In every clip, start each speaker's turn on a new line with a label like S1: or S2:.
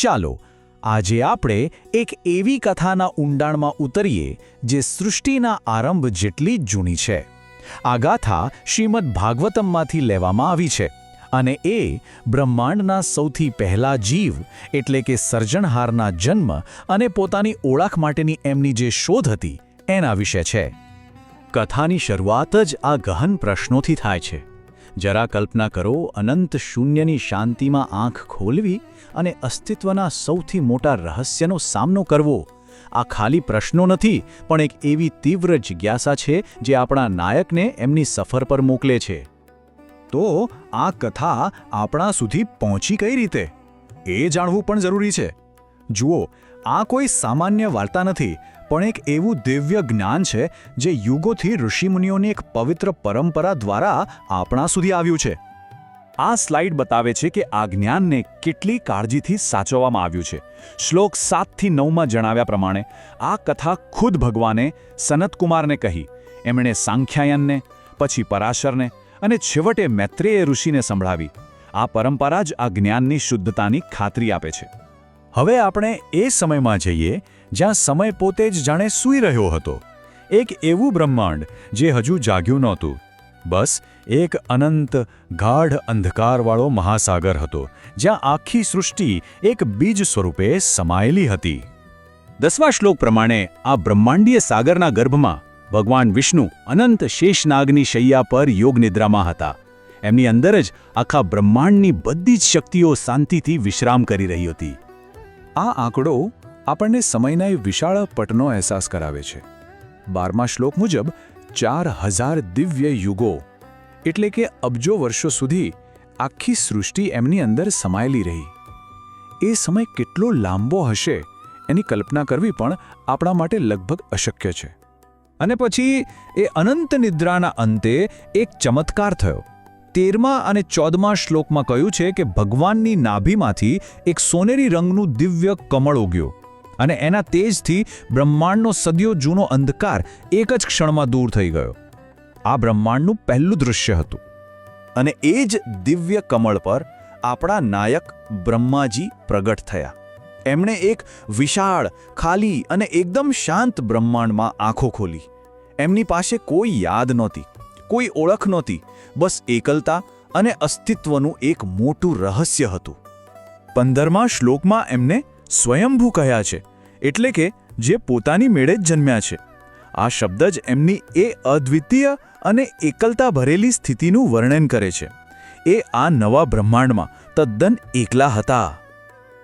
S1: ચાલો, આજે આપણે એક એવી કથાના ઊંડાણમાં ઉતરીએ જે સૃષ્ટિના આરંભ જેટલી જૂની છે. આ ગાથા શ્રીમદ ભાગવતમમાંથી લેવામાં આવી છે અને એ બ્રહ્માંડના સૌથી પહેલા જીવ, એટલે કે સર્જનહારના જન્મ અને પોતાની ઓળખ માટેની એમની જે શોધ હતી, એના વિશે છે.
S2: કથાની શરૂઆત જ આ ગહન પ્રશ્નોથી થાય છે. જરા કલ્પના કરો, અનંત શૂન્યની શાંતિમાં આંખ ખોલવી અને અસ્તિત્વના સૌથી મોટા રહસ્યનો સામનો કરવો. આ ખાલી પ્રશ્નો નથી, પણ એક એવી તીવ્ર જિજ્ઞાસા છે જે આપણા નાયકને એમની સફર પર મોકલે છે.
S1: તો આ કથા આપણા સુધી પહોંચી કઈ રીતે? એ જાણવું પણ જરૂરી છે. જુઓ, આ કોઈ સામાન્ય વાર્તા નથી પણ એક એવું દિવ્ય જ્ઞાન છે જે યુગોથી ઋષિમુનિઓની એક પવિત્ર પરંપરા દ્વારા આપણા સુધી આવ્યું છે. આ સ્લાઇડ બતાવે છે કે આ જ્ઞાનને કેટલી કાળજીથી સાચવવામાં આવ્યું છે. શ્લોક સાતથી નવમાં જણાવ્યા પ્રમાણે, આ કથા ખુદ ભગવાને સનતકુમારને કહી, એમણે સાંખ્યાયનને, પછી પરાશરને અને છેવટે મૈત્રેય ઋષિને સંભળાવી. આ પરંપરા જ આ જ્ઞાનની શુદ્ધતાની ખાતરી આપે છે. હવે આપણે એ સમયમાં જઈએ જ્યાં સમય પોતે જ જાણે સૂઈ રહ્યો હતો. એક એવું બ્રહ્માંડ જે હજુ જાગ્યું નહોતું. બસ એક અનંત ગાઢ અંધકારવાળો મહાસાગર હતો, જ્યાં આખી સૃષ્ટિ એક બીજ સ્વરૂપે સમાયેલી હતી.
S2: દસમા શ્લોક પ્રમાણે આ બ્રહ્માંડીય સાગરના ગર્ભમાં ભગવાન વિષ્ણુ અનંત શેષનાગની શૈયા પર યોગ નિદ્રામાં હતા. એમની અંદર જ આખા બ્રહ્માંડની બધી જ શક્તિઓ શાંતિથી વિશ્રામ કરી રહી હતી.
S1: આ આંકડો આપણને સમયના એ વિશાળ પટનો અહેસાસ કરાવે છે. બારમા શ્લોક મુજબ ચાર હજાર દિવ્ય યુગો, એટલે કે અબજો વર્ષો સુધી આખી સૃષ્ટિ એમની અંદર સમાયેલી રહી. એ સમય કેટલો લાંબો હશે એની કલ્પના કરવી પણ આપણા માટે લગભગ અશક્ય છે. અને પછી એ અનંત નિદ્રાના અંતે એક ચમત્કાર થયો. તેરમા અને ચૌદમા શ્લોકમાં કહ્યું છે કે ભગવાનની નાભીમાંથી એક સોનેરી રંગનું દિવ્ય કમળ ઉગ્યો. અને એના તેજથી બ્રહ્માંડનો સદીઓ જૂનો અંધકાર એક જ ક્ષણમાં દૂર થઈ ગયો. આ બ્રહ્માંડનું પહેલું દૃશ્ય હતું. અને એ જ દિવ્ય કમળ પર આપણા નાયક બ્રહ્માજી પ્રગટ થયા. એમણે એક વિશાળ, ખાલી અને એકદમ શાંત બ્રહ્માંડમાં આંખો ખોલી. એમની પાસે કોઈ યાદ નહોતી, કોઈ ઓળખ નહોતી, બસ એકલતા અને અસ્તિત્વનું એક મોટું રહસ્ય હતું. પંદરમા શ્લોકમાં એમને સ્વયંભૂ કહ્યા છે, એટલે કે જે પોતાની મેળે જ જન્મ્યા છે. આ શબ્દ જ એમની એ અદ્વિતીય અને એકલતા ભરેલી સ્થિતિનું વર્ણન કરે છે. એ આ નવા બ્રહ્માંડમાં તદ્દન એકલા હતા.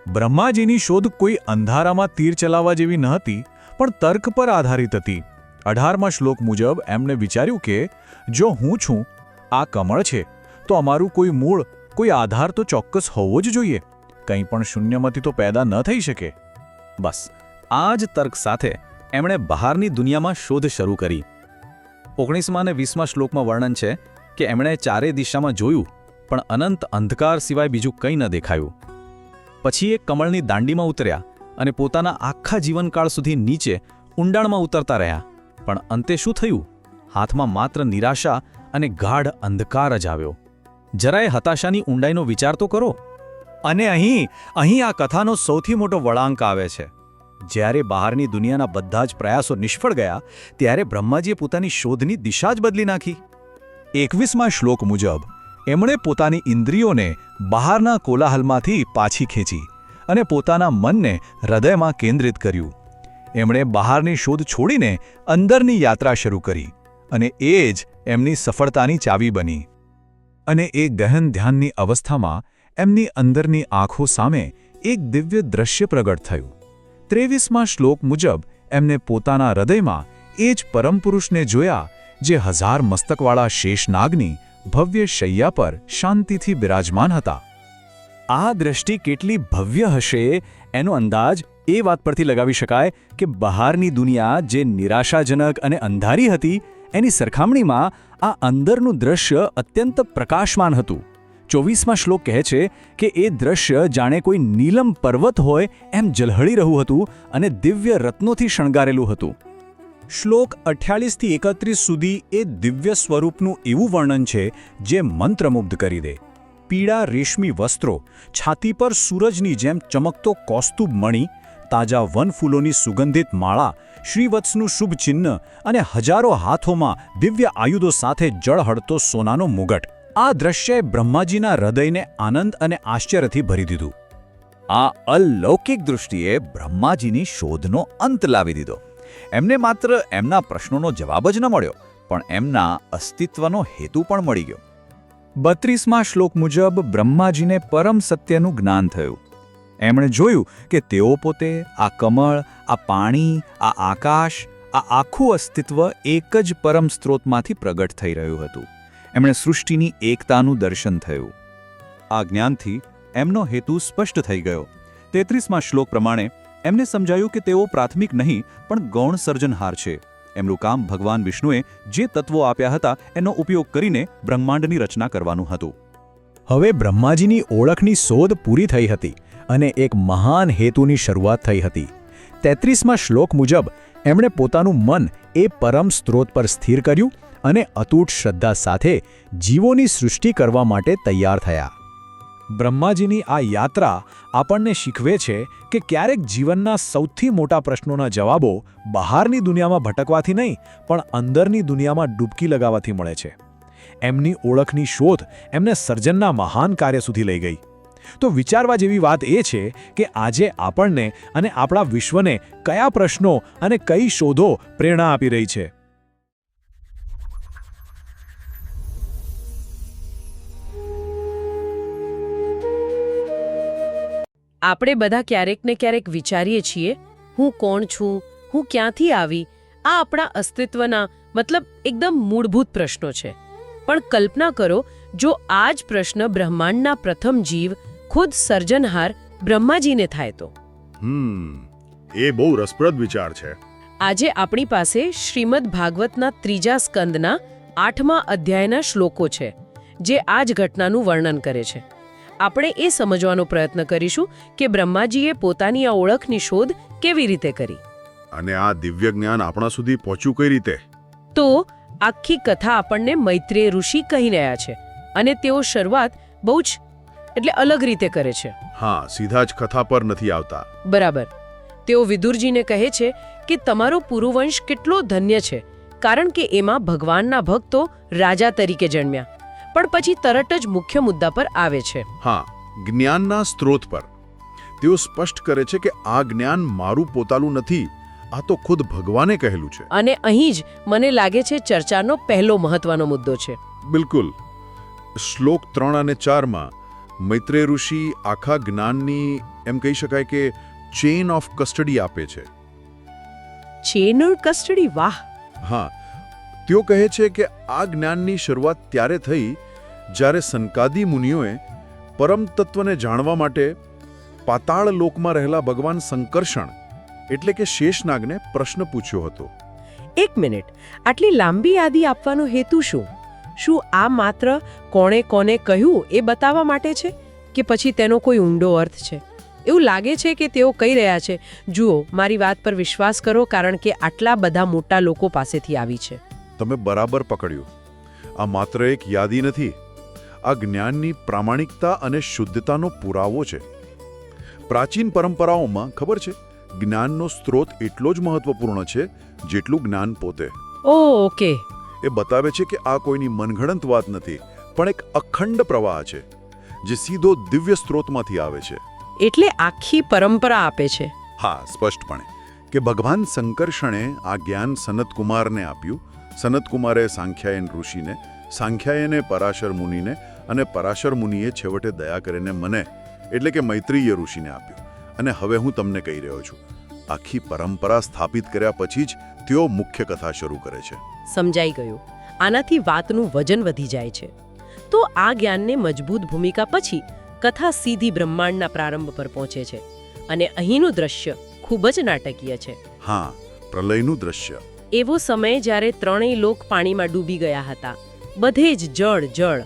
S1: બ્રહ્માજીની શોધ કોઈ અંધારામાં તીર ચલાવવા જેવી ન હતી, પણ તર્ક પર આધારિત હતી. અઢારમા શ્લોક મુજબ એમણે વિચાર્યું કે, જો હું છું, આ કમળ છે, તો અમારું કોઈ મૂળ, કોઈ આધાર તો ચોક્કસ હોવો જ જોઈએ. કંઈ પણ શૂન્યમાંથી તો પેદા ન થઈ શકે. બસ, આ જ તર્ક સાથે એમણે બહારની દુનિયામાં શોધ શરૂ કરી. ઓગણીસમાં અને વીસમાં શ્લોકમાં વર્ણન છે કે એમણે ચારે દિશામાં જોયું, પણ અનંત અંધકાર સિવાય બીજું કંઈ ન દેખાયું. પછી એ કમળની દાંડીમાં ઉતર્યા અને પોતાના આખા જીવનકાળ સુધી નીચે ઊંડાણમાં ઉતરતા રહ્યા. પણ અંતે શું થયું? હાથમાં માત્ર નિરાશા અને ગાઢ અંધકાર જ આવ્યો. જરાય હતાશાની ઊંડાઈનો વિચાર તો કરો. અને અહીં અહીં આ કથાનો સૌથી મોટો વળાંક આવે છે. જ્યારે બહારની દુનિયાના બધા જ પ્રયાસો નિષ્ફળ ગયા, ત્યારે બ્રહ્માજીએ પોતાની શોધની દિશા જ બદલી નાખી. એકવીસમાં શ્લોક મુજબ, એમણે પોતાની ઇન્દ્રિયોને બહારના કોલાહલમાંથી પાછી ખેંચી અને પોતાના મનને હૃદયમાં કેન્દ્રિત કર્યું. એમણે બહારની શોધ છોડીને અંદરની યાત્રા શરૂ કરી અને એ જ એમની સફળતાની ચાવી બની. અને એ ગહન ધ્યાનની અવસ્થામાં એમની અંદરની આંખો સામે એક દિવ્ય દ્રશ્ય પ્રગટ થયું. ત્રેવીસમાં શ્લોક મુજબ એમને પોતાના હૃદયમાં એ જ પરમપુરુષને જોયા, જે હજાર મસ્તકવાળા શેષનાગની ભવ્ય શૈયા પર શાંતિથી બિરાજમાન હતા. આ દ્રષ્ટિ કેટલી ભવ્ય હશે, એનો અંદાજ એ વાત પરથી લગાવી શકાય કે બહારની દુનિયા જે નિરાશાજનક અને અંધારી હતી, એની સરખામણીમાં આ અંદરનું દ્રશ્ય અત્યંત પ્રકાશમાન હતું. ચોવીસમાં શ્લોક કહે છે કે એ દ્રશ્ય જાણે કોઈ નીલમ પર્વત હોય એમ જલહળી રહ્યું હતું અને દિવ્ય રત્નોથી શણગારેલું હતું. શ્લોક અઠ્યાલીસથી એકત્રીસ સુધી એ દિવ્ય સ્વરૂપનું એવું વર્ણન છે જે મંત્રમુગ્ધ કરી દે. પીળા રેશમી વસ્ત્રો, છાતી પર સૂરજની જેમ ચમકતો કોસ્તુબ મણી, તાજા વનફૂલોની સુગંધિત માળા, શ્રીવત્સનું શુભ ચિહ્ન અને હજારો હાથોમાં દિવ્ય આયુધો સાથે જળહળતો સોનાનો મુગટ. આ દ્રશ્યએ બ્રહ્માજીના હૃદયને આનંદ અને આશ્ચર્યથી ભરી દીધું.
S3: આ અલૌકિક દૃષ્ટિએ બ્રહ્માજીની શોધનો અંત લાવી દીધો. એમને માત્ર એમના પ્રશ્નોનો જવાબ જ ન મળ્યો, પણ એમના અસ્તિત્વનો હેતુ પણ મળી ગયો.
S4: બત્રીસમાં શ્લોક મુજબ બ્રહ્માજીને પરમ સત્યનું જ્ઞાન થયું. એમણે જોયું કે તેઓ પોતે, આ કમળ, આ પાણી, આ આકાશ, આ આખું અસ્તિત્વ એક જ પરમ સ્ત્રોતમાંથી પ્રગટ થઈ રહ્યું હતું. એમણે સૃષ્ટિની એકતાનું દર્શન થયું.
S2: આ જ્ઞાનથી એમનો હેતુ સ્પષ્ટ થઈ ગયો. તેત્રીસમાં શ્લોક પ્રમાણે એમને સમજાયું કે તેઓ પ્રાથમિક નહીં, પણ ગૌણ સર્જનહાર છે. એમનું કામ ભગવાન વિષ્ણુએ જે તત્વો આપ્યા હતા, એનો ઉપયોગ કરીને બ્રહ્માંડની રચના કરવાનું હતું.
S1: હવે બ્રહ્માજીની ઓળખની શોધ પૂરી થઈ હતી અને એક મહાન હેતુની શરૂઆત થઈ હતી. તેત્રીસમાં શ્લોક મુજબ એમણે પોતાનું મન એ પરમ સ્ત્રોત પર સ્થિર કર્યું અને અતૂટ શ્રદ્ધા સાથે જીવોની સૃષ્ટિ કરવા માટે તૈયાર થયા. બ્રહ્માજીની આ યાત્રા આપણને શીખવે છે કે ક્યારેક જીવનના સૌથી મોટા પ્રશ્નોના જવાબો બહારની દુનિયામાં ભટકવાથી નહીં, પણ અંદરની દુનિયામાં ડૂબકી લગાવવાથી મળે છે. એમની ઓળખની શોધ એમને સર્જનના મહાન કાર્ય સુધી લઈ ગઈ. તો વિચારવા જેવી વાત એ છે કે આજે આપણને અને આપણા વિશ્વને કયા પ્રશ્નો અને કઈ શોધો પ્રેરણા આપી રહી છે.
S5: આપણે બધા ક્યારેક ને ક્યારેક વિચારીએ છીએ હું કોણ છું હું ક્યાંથી આવી? આ આપણા અસ્તિત્વના મતલબ એકદમ મૂળભૂત પ્રશ્નો છે. પણ કલ્પના કરો જો આ જ પ્રશ્ન બ્રહ્માંડના પ્રથમ જીવ ખુદ સર્જનહાર બ્રહ્માજીને થાય તો.
S6: હમ એ બહુ રસપ્રદ વિચાર છે.
S5: આજે આપણી પાસે શ્રીમદ ભાગવતના ત્રીજા સ્કંદના આઠમા અધ્યાયના શ્લોકો છે જે આ જ ઘટનાનું વર્ણન કરે છે. આપણે એ સમજવાનો પ્રયત્ન કરીશું કે બ્રહ્માજીએ પોતાની આ ઓળખની શોધ કેવી રીતે કરી.
S6: અને આ દિવ્ય જ્ઞાન આપણા સુધી પહોંચ્યું કઈ રીતે?
S5: તો આખી કથા આપણને મૈત્રેય ઋષિ કહી રહ્યા છે અને તેઓ શરૂઆત બહુ જ એટલે અલગ રીતે કરે છે.
S6: હા સીધા જ કથા પર નથી આવતા.
S5: બરાબર. તેઓ વિદુરજીને કહે છે કે તમારો પુરુવંશ કેટલો ધન્ય છે કારણ કે એમાં ભગવાનના ભક્તો રાજા તરીકે જન્મ્યા. પણ પછી તરત જ મુખ્ય મુદ્દા પર આવે છે.
S6: હા જ્ઞાનના સ્ત્રોત પર. તેઓ સ્પષ્ટ કરે છે કે આ જ્ઞાન મારું પોતાનું નથી આ તો ખુદ ભગવાને કહેલું છે.
S5: અને અહીં જ મને લાગે છે ચર્ચાનો પહેલો મહત્વનો મુદ્દો છે.
S6: બિલકુલ. શ્લોક ત્રણ અને ચારમાં મૈત્રે ઋષિ આખા જ્ઞાનની એમ કહી શકાય કે ચેન ઓફ કસ્ટડી આપે છે.
S5: ચેનર કસ્ટડી વાહ!
S6: હા. તેઓ કહે છે કે આ જ્ઞાનની શરૂઆત ત્યારે થઈ જ્યારે સંકાદી મુનિઓએ પરમ તત્વને જાણવા માટે પાતાળ લોકમાં રહેલા ભગવાન સંકર્ષણ એટલે કે શેષનાગને પ્રશ્ન પૂછ્યો હતો.
S5: એક મિનિટ. આટલી લાંબી યાદી આપવાનો હેતુ શું? શું આ માત્ર કોણે કોને કહ્યું એ બતાવવા માટે છે કે પછી તેનો કોઈ ઊંડો અર્થ છે? એવું લાગે છે કે તેઓ કહી રહ્યા છે જુઓ મારી વાત પર વિશ્વાસ કરો કારણ કે આટલા બધા મોટા લોકો પાસેથી આવી છે.
S6: તમે બરાબર પકડ્યું. આ માત્ર એક યાદી નથી આ જ્ઞાનની પ્રામાણિકતા અને શુદ્ધતાનો પુરાવો છે. પ્રાચીન પરંપરાઓમાં ખબર છે? જ્ઞાનનો સ્ત્રોત એટલો જ મહત્વપૂર્ણ છે જેટલું જ્ઞાન પોતે.
S5: ઓકે.
S6: એ બતાવે છે કે આ કોઈની મનઘડંત વાત નથી પણ એક અખંડ પ્રવાહ છે જે સીધો દિવ્ય સ્ત્રોતમાંથી આવે છે.
S5: એટલે આખી પરંપરા આપે છે.
S6: હા સ્પષ્ટપણે. કે ભગવાન શંકર્ષણે આ જ્ઞાન સનતકુમારને આપ્યું. સનતકુમારે સાંખ્યાયન ઋષિને સાંખ્યાયને પરાશર મુનિને અને પરાશર મુનિએ છેવટે દયા કરીને મને એટલે કે મૈત્રીય ઋષિને આપ્યું. અને હવે હું તમને કહી રહ્યો છું. આખી પરંપરા સ્થાપિત કર્યા પછી જ તેઓ મુખ્ય કથા શરૂ કરે છે.
S5: સમજાઈ ગયું. આનાથી વાતનું વજન વધી જાય છે. તો આ જ્ઞાનને મજબૂત ભૂમિકા પછી કથા સીધી બ્રહ્માંડના પ્રારંભ પર પહોંચે છે. અને અહીંનું દ્રશ્ય ખૂબ જ નાટકીય છે.
S6: હા પ્રલયનું દ્રશ્ય.
S5: એવો સમય જ્યારે ત્રણેય લોક પાણીમાં ડૂબી ગયા હતા. બધે જ જળ જળ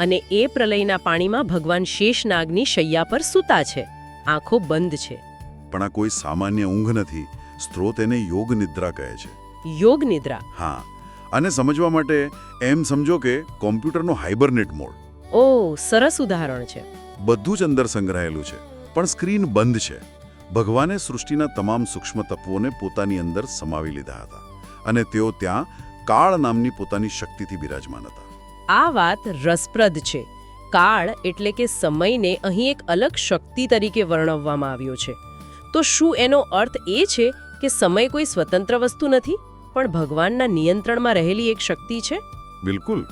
S5: અને એ પ્રલયના પાણીમાં ભગવાન શેષનાગની શૈયા પર સૂતા છે. આંખો બંધ છે.
S6: પણ આ કોઈ સામાન્ય ઊંઘ નથી. સ્ત્રોત એને યોગ નિદ્રા કહે છે.
S5: યોગ નિદ્રા?
S6: હા. અને સમજવા માટે એમ સમજો કે કોમ્પ્યુટરનો હાઇબરનેટ મોડ.
S5: ઓ સરસ ઉદાહરણ છે.
S6: બધું જ અંદર સંગ્રહાયેલું છે. પણ સ્ક્રીન બંધ છે. ભગવાને સૃષ્ટિના તમામ સૂક્ષ્મ તત્વોને પોતાની અંદર સમાવી લીધા હતા. અને તેઓ ત્યાં કાળ નામની પોતાની શક્તિથી બિરાજમાન હતા.
S5: આ વાત રસપ્રદ છે. કાળ એટલે કે સમયને અહીં એક અલગ શક્તિ તરીકે વર્ણવવામાં આવ્યો છે. તો શું એનો અર્થ એ છે કે સમય કોઈ સ્વતંત્ર વસ્તુ નથી પણ ભગવાનના નિયંત્રણમાં રહેલી એક શક્તિ છે?
S6: બિલકુલ.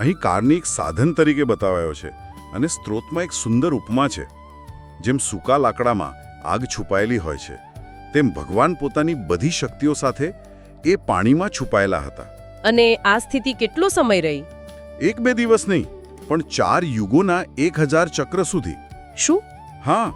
S6: અહીં કાળને એક સાધન તરીકે બતાવાયો છે અને સ્ત્રોતમાં એક સુંદર ઉપમા છે. જેમ સૂકા લાકડામાં આગ છુપાયેલી હોય છે તેમ ભગવાન પોતાની બધી શક્તિઓ સાથે એ પાણીમાં છુપાયેલા હતા.
S5: અને આ સ્થિતિ કેટલો સમય રહી?
S6: એક બે દિવસ નહીં પણ ચાર યુગોના એક હજાર ચક્ર સુધી.
S5: શું?
S6: હા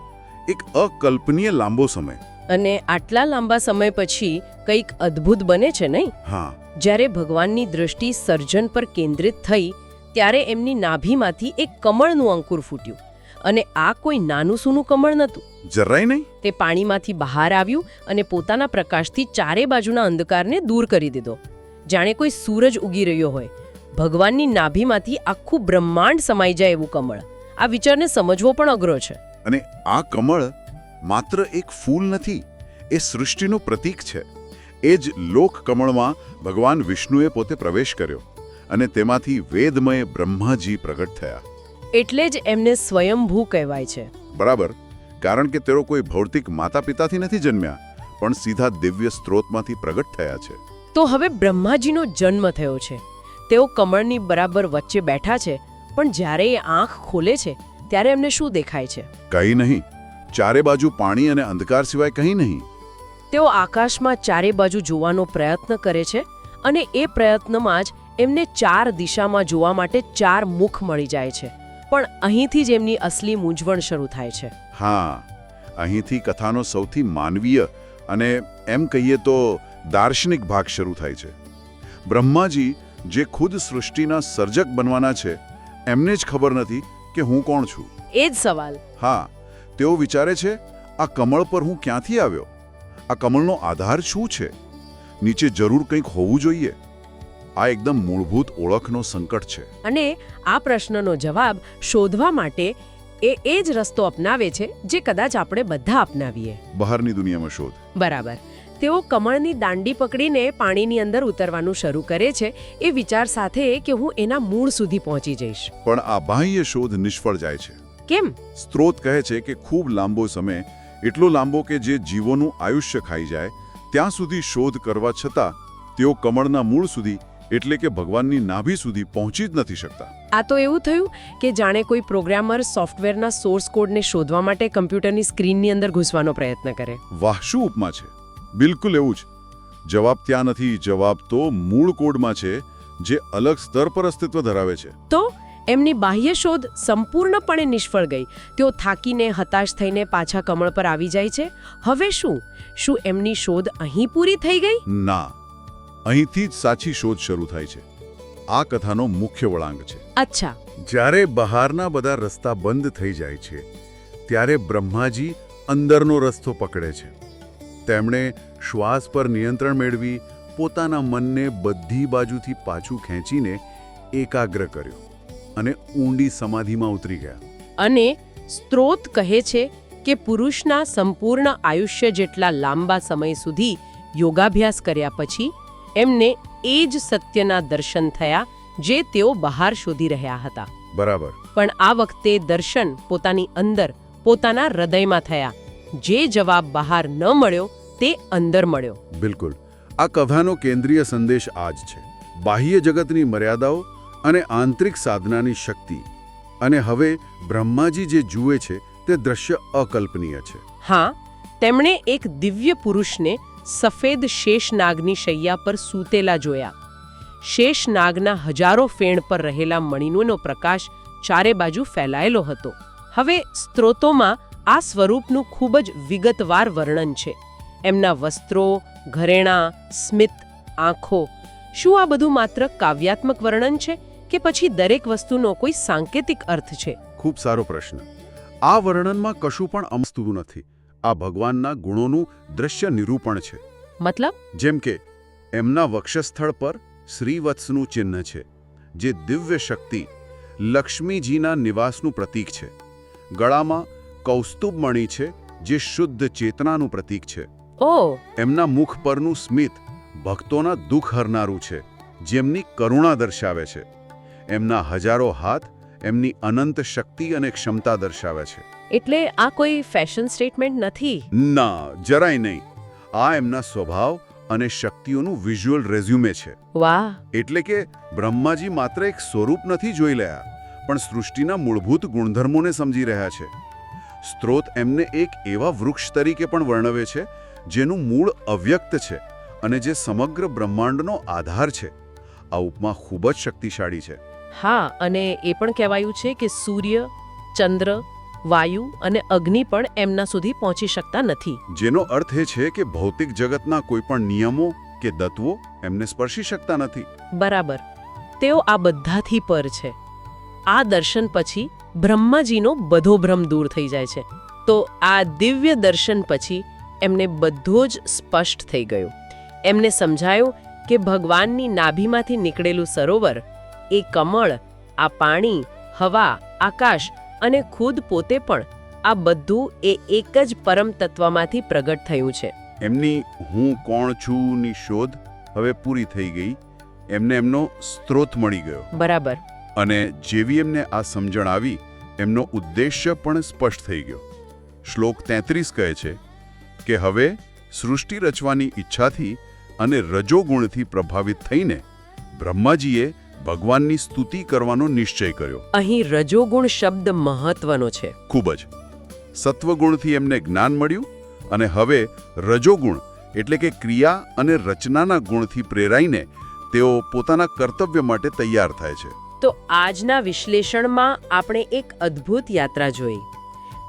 S6: એક અકલ્પનીય લાંબો સમય.
S5: અને આટલા લાંબા સમય પછી કંઈક અદ્ભુત બને છે નહીં?
S6: હા.
S5: જ્યારે ભગવાનની દૃષ્ટિ સર્જન પર કેન્દ્રિત થઈ ત્યારે એમની નાભીમાંથી એક કમળનું અંકુર ફૂટ્યું. અને આ કોઈ નાનું સૂનું કમળ નહોતું.
S6: જરાય નહીં?
S5: તે પાણીમાંથી બહાર આવ્યું અને પોતાના પ્રકાશથી ચારે બાજુના અંધકારને દૂર કરી દીધો. જાણે કોઈ સૂરજ ઉગી રહ્યો હોય. ભગવાનની નાભીમાંથી આખું બ્રહ્માંડ સમાઈ જાય એવું કમળ. આ વિચારને સમજવો પણ અઘરો છે.
S6: અને આ કમળ માત્ર એક ફૂલ નથી એ સૃષ્ટિનું પ્રતીક છે. એ જ લોક કમળમાં ભગવાન વિષ્ણુએ પોતે પ્રવેશ કર્યો અને તેમાંથી વેદમય બ્રહ્માજી પ્રગટ થયા.
S5: એટલે જ એમને સ્વયંભૂ કહેવાય છે.
S6: બરાબર કારણ કે તેઓ કોઈ ભૌતિક માતા પિતાથી નથી જન્મ્યા પણ સીધા દિવ્ય સ્ત્રોતમાંથી પ્રગટ થયા છે.
S5: તો હવે બ્રહ્માજીનો જન્મ થયો છે. તેઓ કમળની બરાબર વચ્ચે બેઠા છે પણ જ્યારે એ આંખ ખોલે છે ત્યારે એમને શું દેખાય છે?
S6: કંઈ નહીં. ચારે બાજુ પાણી અને અંધકાર સિવાય કંઈ નહીં.
S5: તેઓ આકાશમાં ચારે બાજુ જોવાનો પ્રયત્ન કરે છે અને એ પ્રયત્નમાં જ એમને ચાર દિશામાં જોવા માટે ચાર મુખ મળી જાય છે. પણ અહીંથી જ એમની અસલી મૂંઝવણ શરૂ થાય છે.
S6: હા અહીંથી કથાનો સૌથી માનવીય અને એમ કહીએ તો દાર્શનિક ભાગ શરૂ થાય છે. બ્રહ્માજી જે ખુદ સૃષ્ટિના સર્જક બનવાના છે એમને જ ખબર નથી કે હું કોણ છું.
S5: એ જ સવાલ.
S6: હા તેઓ વિચારે છે આ કમળ પર હું ક્યાંથી આવ્યો? આ કમળનો આધાર શું છે? નીચે જરૂર કંઈક હોવું જોઈએ. આ એકદમ મૂળભૂત ઓળખનો સંકટ છે.
S5: અને આ પ્રશ્નનો જવાબ શોધવા માટે એ એ જ રસ્તો અપનાવે છે જે કદાચ આપણે બધા અપનાવીએ.
S6: બહારની દુનિયામાં શોધ.
S5: બરાબર. તેઓ કમળની દાંડી પકડીને પાણીની અંદર ઉતરવાનું શરૂ કરે છે એ વિચાર સાથે કે હું એના મૂળ સુધી પહોંચી જઈશ.
S6: પણ આ બાહ્ય શોધ નિષ્ફળ જાય છે.
S5: કેમ?
S6: સ્ત્રોત કહે છે કે ખૂબ લાંબો સમય એટલો લાંબો કે જે જીવોનું આયુષ્ય ખાઈ જાય ત્યાં સુધી શોધ કરવા છતાં તેઓ કમળના મૂળ સુધી એટલે કે ભગવાનની નાભી સુધી પહોંચી જ નથી શકતા.
S5: આ તો એવું થયું કે જાણે કોઈ પ્રોગ્રામર સોફ્ટવેરના સોર્સ કોડને શોધવા માટે કમ્પ્યુટરની સ્ક્રીનની અંદર ઘૂસવાનો પ્રયત્ન કરે.
S6: વાહ શું ઉપમા છે? બિલકુલ એવું જ. જવાબ ત્યાં નથી જવાબ તો મૂળ કોડમાં છે જે અલગ સ્તર પર અસ્તિત્વ ધરાવે છે.
S5: તો એમની બાહ્ય શોધ સંપૂર્ણપણે નિષ્ફળ ગઈ. તેઓ થાકીને હતાશ થઈને પાછા કમળ પર આવી જાય છે. હવે શું? શું એમની શોધ અહીં પૂરી થઈ ગઈ?
S6: ના. અહીંથી જ સાચી શોધ શરૂ થાય છે. આ કથાનો મુખ્ય વળાંક છે.
S5: અચ્છા.
S6: જ્યારે બહારના બધા રસ્તા બંધ થઈ જાય છે ત્યારે બ્રહ્માજી અંદરનો રસ્તો પકડે છે. તેમણે શ્વાસ પર નિયંત્રણ મેળવી પોતાના મનને બધી બાજુથી પાછું ખેંચીને એકાગ્ર કર્યો અને ઊંડી સમાધિમાં ઉતરી ગયા.
S5: અને સ્ત્રોત કહે છે કે પુરુષના સંપૂર્ણ આયુષ્ય જેટલા લાંબા સમય સુધી યોગાભ્યાસ કર્યા પછી એમને એ જ સત્યના દર્શન થયા જે તેઓ બહાર શોધી રહ્યા હતા.
S6: બરાબર.
S5: પણ આ વખતે દર્શન પોતાની અંદર પોતાના હૃદયમાં થયા. જે જવાબ બહાર ન મળ્યો તે અંદર મળ્યો.
S6: બિલકુલ. આ કથાનો કેન્દ્રીય સંદેશ આ જ છે. બાહ્ય જગતની મર્યાદાઓ અને આંતરિક સાધનાની શક્તિ. અને હવે બ્રહ્માજી જે જુએ છે તે દ્રશ્ય અકલ્પનીય છે.
S5: હા તેમણે એક દિવ્ય પુરુષને સફેદ શેષનાગની શૈયા પર સૂતેલા જોયા. શેષનાગના હજારો ફેણ પર રહેલા મણિનોનો પ્રકાશ ચારે બાજુ ફેલાયેલો હતો. હવે સ્ત્રોતોમાં આ સ્વરૂપનું ખૂબ જ વિગતવાર વર્ણન છે. એમના વસ્ત્રો ઘરેણાં સ્મિત આંખો શું આ બધું માત્ર કાવ્યાત્મક વર્ણન છે કે પછી દરેક વસ્તુનો કોઈ સાંકેતિક અર્થ છે?
S6: ખૂબ સારો પ્રશ્ન. આ વર્ણનમાં કશું પણ અમસ્તું નથી. આ ભગવાનના ગુણોનું દ્રશ્ય નિરૂપણ છે.
S5: મતલબ?
S6: જેમ કે એમના વક્ષસ્થળ પર શ્રીવત્સનું ચિહ્ન છે જે દિવ્ય શક્તિ લક્ષ્મીજીના નિવાસનું પ્રતીક છે. ગળામાં કૌસ્તુભ મણિ છે જે શુદ્ધ ચેતનાનું પ્રતીક છે.
S5: ઓ!
S6: એમના મુખ પરનું સ્મિત ભક્તોના દુઃખ હરનારું છે જેમની કરુણા દર્શાવે છે. એમના હજારો હાથ એમની અનંત શક્તિ અને ક્ષમતા દર્શાવે છે.
S5: એટલે આ કોઈ ફેશન સ્ટેટમેન્ટ નથી?
S6: ના જરાય નહીં. આ એમના સ્વભાવ અને શક્તિઓનું વિઝ્યુઅલ રેઝ્યુમે છે.
S5: વાહ!
S6: એટલે કે બ્રહ્માજી માત્ર એક સ્વરૂપ નથી જોઈ રહ્યા પણ સૃષ્ટિના મૂળભૂત ગુણધર્મોને સમજી રહ્યા છે. સ્ત્રોત એમને એક એવા વૃક્ષ તરીકે પણ વર્ણવે છે જેનું મૂળ અવ્યક્ત છે અને જે સમગ્ર બ્રહ્માંડનો આધાર છે. આ ઉપમા ખૂબ જ શક્તિશાળી છે.
S5: હા અને એ પણ કહેવાયું છે કે સૂર્ય ચંદ્ર વાયુ અને અગ્નિ પણ એમના સુધી પહોંચી શકતા નથી.
S6: જેનો અર્થ એ છે કે ભૌતિક જગતના કોઈ પણ નિયમો કે તત્વો એમને સ્પર્શી શકતા નથી.
S5: બરાબર. તેઓ આ બધાથી પર છે. આ દર્શન પછી બ્રહ્માજીનો બધો ભ્રમ દૂર થઈ જાય છે. તો આ દિવ્ય દર્શન પછી એમને બધો જ સ્પષ્ટ થઈ ગયો. એમને સમજાયું કે ભગવાનની નાભીમાંથી નીકળેલું સરોવર એ કમળ આ પાણી હવા આકાશ અને ખુદ પોતે પણ આ બધું એ એક જ પરમ તત્વમાંથી પ્રગટ થયું છે.
S6: એમની હું કોણ છું ની શોધ હવે પૂરી થઈ ગઈ. એમને એમનો સ્ત્રોત મળી ગયો.
S5: બરાબર.
S6: અને જેવી એમને આ સમજણ આવી એમનો ઉદ્દેશ્ય પણ સ્પષ્ટ થઈ ગયો. શ્લોક તેત્રીસ કહે છે કે હવે સૃષ્ટિ રચવાની ઈચ્છાથી અને રજોગુણથી પ્રભાવિત થઈને બ્રહ્માજીએ ભગવાનની સ્તુતિ કરવાનો નિશ્ચય કર્યો.
S5: અહીં રજોગુણ શબ્દ મહત્વનો છે.
S6: ખૂબ જ. સત્વગુણથી એમને જ્ઞાન મળ્યું અને હવે રજોગુણ એટલે કે ક્રિયા અને રચનાના ગુણથી પ્રેરાઈને તેઓ પોતાના કર્તવ્ય માટે તૈયાર થાય છે.
S5: તો આજના વિશ્લેષણમાં આપણે એક અદ્ભુત યાત્રા જોઈ.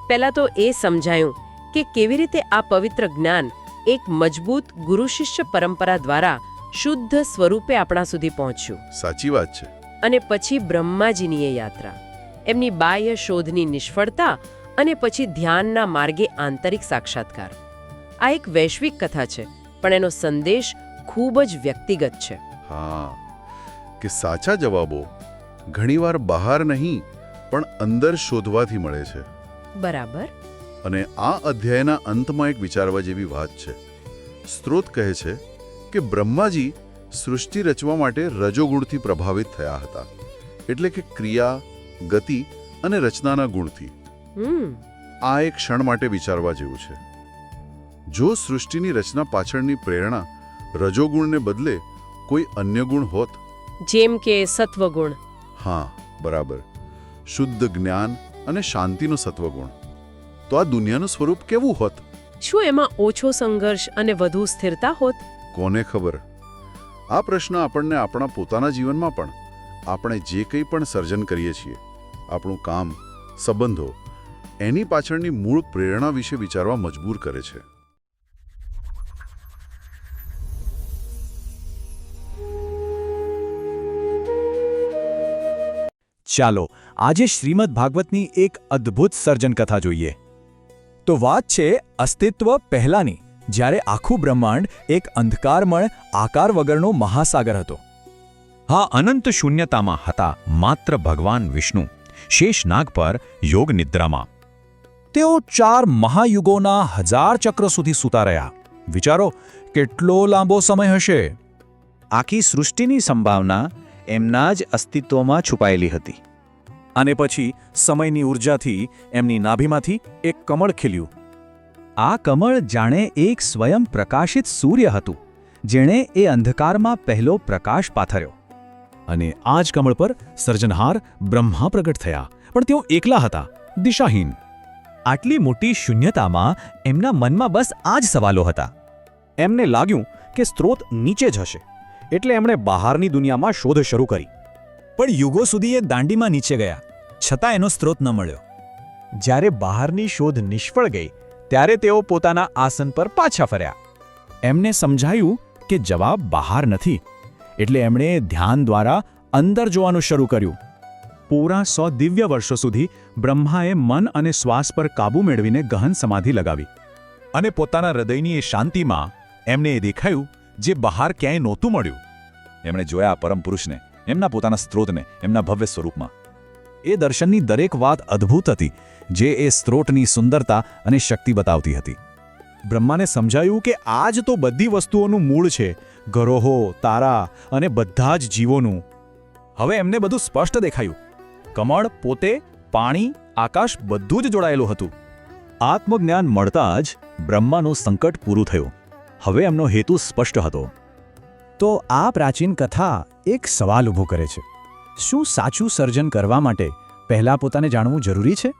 S5: પહેલાં તો એ સમજાયું કે કેવી રીતે આ પવિત્ર જ્ઞાન એક મજબૂત ગુરુ શિષ્ય પરંપરા દ્વારા શુદ્ધ સ્વરૂપે આપણા સુધી પહોંચ્યું.
S6: સાચી વાત છે.
S5: અને પછી બ્રહ્માજીની એ યાત્રા. એમની બાહ્ય શોધની નિષ્ફળતા અને પછી ધ્યાનના માર્ગે આંતરિક સાક્ષાત્કાર. આ એક વૈશ્વિક કથા છે પણ એનો સંદેશ ખૂબ જ વ્યક્તિગત છે.
S6: હા કે સાચા જવાબો ઘણીવાર બહાર નહીં પણ અંદર શોધવાથી મળે છે.
S5: બરાબર.
S6: અને આ અધ્યાયના અંતમાં એક વિચારવા જેવી વાત છે. સ્ત્રોત કહે છે કે બ્રહ્માજી સૃષ્ટિ રચવા માટે રજોગુણથી પ્રભાવિત થયા હતા. એટલે કે ક્રિયા ગતિ અને રચનાના ગુણથી. આ એક ક્ષણ માટે વિચારવા જેવું છે. જો સૃષ્ટિની રચના પાછળની પ્રેરણા રજોગુણને બદલે કોઈ અન્ય ગુણ હોત?
S5: જેમ કે સત્વગુણ.
S6: હા બરાબર. શુદ્ધ જ્ઞાન અને શાંતિનો સત્વગુણ. તો આ દુનિયાનું સ્વરૂપ કેવું હોત?
S5: શું એમાં ઓછો સંઘર્ષ અને વધુ સ્થિરતા હોત?
S6: કોને ખબર? આ પ્રશ્ન આપણને આપણા પોતાના જીવનમાં પણ આપણે જે કંઈ પણ સર્જન કરીએ છીએ આપણું કામ સંબંધો એની પાછળની મૂળ પ્રેરણા વિશે વિચારવા મજબૂર કરે છે.
S1: ચાલો, આજે શ્રીમદ ભાગવતની એક અદ્ભુત સર્જન કથા જોઈએ. તો વાત છે અસ્તિત્વ પહેલાની, જ્યારે આખું બ્રહ્માંડ એક અંધકારમય આકાર વગરનો મહાસાગર હતો.
S2: હા, અનંત શૂન્યતામાં હતા માત્ર ભગવાન વિષ્ણુ શેષનાગ પર યોગ નિદ્રામાં.
S1: તેઓ ચાર મહાયુગોના હજાર ચક્ર સુધી સૂતા રહ્યા. વિચારો, કેટલો લાંબો સમય હશે?
S7: આખી સૃષ્ટિની સંભાવના એમના જ અસ્તિત્વમાં છુપાયેલી હતી.
S1: અને પછી સમયની ઊર્જાથી એમની નાભીમાંથી એક કમળ ખીલ્યું. આ કમળ જાણે એક સ્વયં પ્રકાશિત સૂર્ય હતું, જેણે એ અંધકારમાં પહેલો પ્રકાશ પાથર્યો. અને આ જ કમળ પર સર્જનહાર બ્રહ્મા પ્રગટ થયા, પણ તેઓ એકલા હતા, દિશાહીન. આટલી મોટી શૂન્યતામાં એમના મનમાં બસ આ જ સવાલો હતા. એમને લાગ્યું કે સ્ત્રોત નીચે જ હશે. એટલે એમણે બહારની દુનિયામાં શોધ શરૂ કરી. પણ યુગો સુધી એ દાંડીમાં નીચે ગયા, છતાં એનો સ્ત્રોત ન મળ્યો. જ્યારે બહારની શોધ નિષ્ફળ ગઈ, ત્યારે તેઓ પોતાના આસન પર પાછા ફર્યા. એમને સમજાયું કે જવાબ બહાર નથી, એટલે એમણે ધ્યાન દ્વારા અંદર જોવાનું શરૂ કર્યું. પૂરા સો દિવ્ય વર્ષો સુધી બ્રહ્માએ મન અને શ્વાસ પર કાબૂ મેળવીને ગહન સમાધિ લગાવી. અને પોતાના હૃદયની એ શાંતિમાં એમને એ દેખાયું જે બહાર ક્યાંય નહોતું મળ્યું.
S2: એમણે જોયા પરમ પુરુષને, એમના પોતાના સ્ત્રોતને, એમના ભવ્ય સ્વરૂપમાં.
S1: એ દર્શનની દરેક વાત અદ્ભુત હતી, જે એ સ્ત્રોતની સુંદરતા અને શક્તિ બતાવતી હતી. બ્રહ્માને સમજાયું કે આ જ તો બધી વસ્તુઓનું મૂળ છે ગ્રહો તારા અને બધા જ જીવોનું. હવે એમને બધું સ્પષ્ટ દેખાયું. કમળ, પોતે, પાણી, આકાશ બધું જ જોડાયેલું હતું. આત્મજ્ઞાન મળતા જ બ્રહ્માનું સંકટ પૂરું થયું. હવે એમનો હેતુ સ્પષ્ટ હતો.
S2: તો આ પ્રાચીન કથા એક સવાલ ઊભો કરે છે. શું સાચું સર્જન કરવા માટે પહેલાં પોતાને જાણવું જરૂરી છે?